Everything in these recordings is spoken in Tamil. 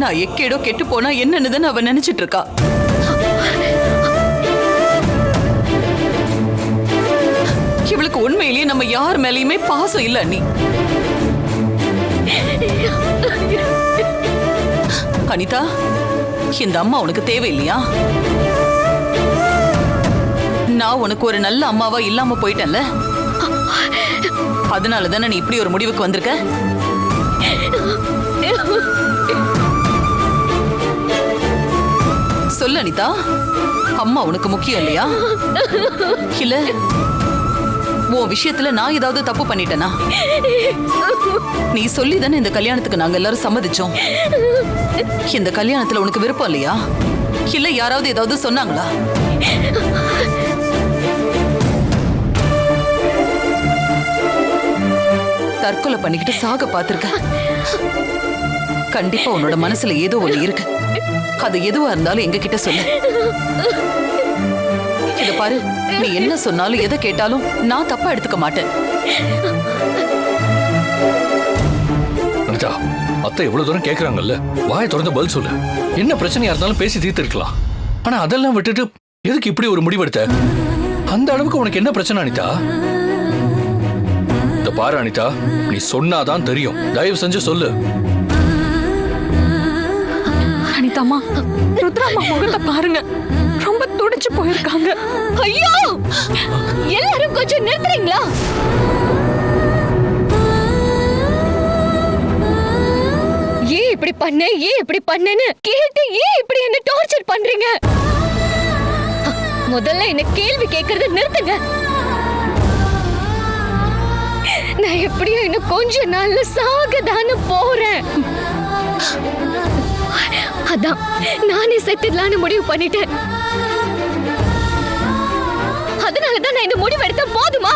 நான் எக்கேடோ கெட்டு போனா என்னன்னு அவ நினைச்சிட்டு இருக்கா. இவளுக்கு உண்மையிலேயே நம்ம யார் மேலயுமே பாசம் இல்ல நீ அனிதா இந்த அம்மா உனக்கு தேவையில்லையா? நான் உனக்கு ஒரு நல்ல அம்மாவா இல்லாம போயிட்டேன்ல? அதனால தானே நீ இப்படி ஒரு முடிவுக்கு வந்திருக்க? சொல்லு அனிதா. அம்மா உனக்கு முக்கியம் இல்லையா? இல்ல உன் விஷயத்துல நான் ஏதாவது தப்பு பண்ணிட்டேனா? நீ சொல்லி தானே இந்த கல்யாணத்துக்கு நாங்க எல்லாரும் சம்மதிச்சோம். இந்த கல்யாணத்துல உனக்கு விருப்பம் இல்லையா? இல்ல யாராவது ஏதாவது சொன்னாங்களா? தற்கொலை பண்ணிக்கிட்டு சாக பார்த்திருக்க. கண்டிப்பா உன்னோட மனசுல ஏதோ ஒண்ணு இருக்கு. அது எதுவா இருந்தாலும் எங்க கிட்ட சொல்லு. இத பாரு நீ என்ன சொன்னாலும் எதை கேட்டாலும் நான் தப்பா எடுத்துக்க மாட்டேன். அனிதா அத்தை எவ்வளவு தூரம் கேக்குறாங்கல்ல? வாயை திறந்து பதில் சொல்லு. என்ன பிரச்சனையா இருந்தாலும் பேசி தீர்த்திருக்கலாம். ஆனா அதெல்லாம் விட்டுட்டு எதுக்கு இப்படி ஒரு முடிவெடுத்த? அந்த அளவுக்கு உனக்கு என்ன பிரச்சனை அனிதா? இந்த பாரு அனிதா. நீ சொன்னாதான் தெரியும். தயவு செஞ்சு சொல்லு. அனிதாமா ருத்ராமா முகத்தை பாருங்க. ரொம்ப துடிச்சு போயிருக்காங்க. ஐயோ! எல்லாரும் கொஞ்சம் நிறுத்துறீங்களா? ஏன் இப்படி பண்ண ஏன் இப்படி பண்ணேன்னு கேட்டு ஏன் இப்படி என்ன டார்ச்சர் பண்றீங்க? முதல்ல என்ன கேள்வி கேக்குறத நிறுத்துங்க. நான் எப்படியும் இன்னும் கொஞ்ச நாள்ல சாகதான்னு போறேன். அதான் நானே செத்துடலான்னு முடிவு பண்ணிட்டேன். அதனாலதான் நான் இந்த முடிவு எடுத்த போதுமா?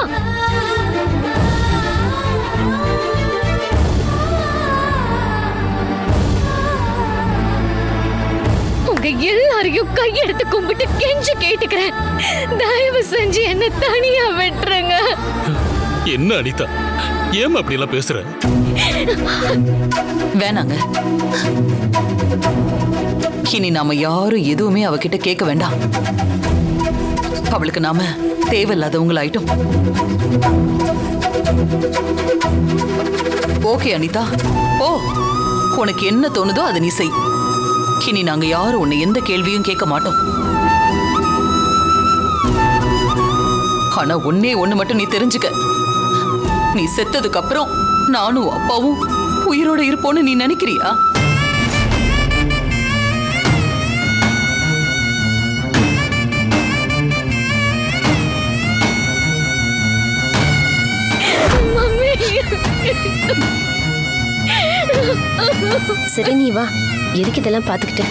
உங்க எல்லாரையும் கையெடுத்து கும்பிட்டு கெஞ்சு கேட்டுக்கிறேன். தயவு செஞ்சு என்ன தனியா விட்டுருங்க. என்ன அனிதா? ஏன் அப்படி எல்லாம் பேசுற? வேணாங்க. இனி நாம யாரும் எதுவுமே அவகிட்ட கேட்க வேண்டாம். அவளுக்கு நாம தேவையில்லாதவங்களாயிட்டோம். ஓகே அனிதா. ஓ உனக்கு என்ன தோணுதோ அதை நீ செய். இனி நாங்க யாரும் உன்னை எந்த கேள்வியும் கேட்க மாட்டோம். ஆனா ஒன்னே ஒண்ணு மட்டும் நீ தெரிஞ்சுக்க. நீ செத்ததுக்கு அப்புறம் நானும் அப்பாவும் உயிரோட இருப்போன்னு நீ நினைக்கிறியா? மம்மி. சரி நீ வா. எதுக்கு இதெல்லாம் பார்த்துக்கிட்டு?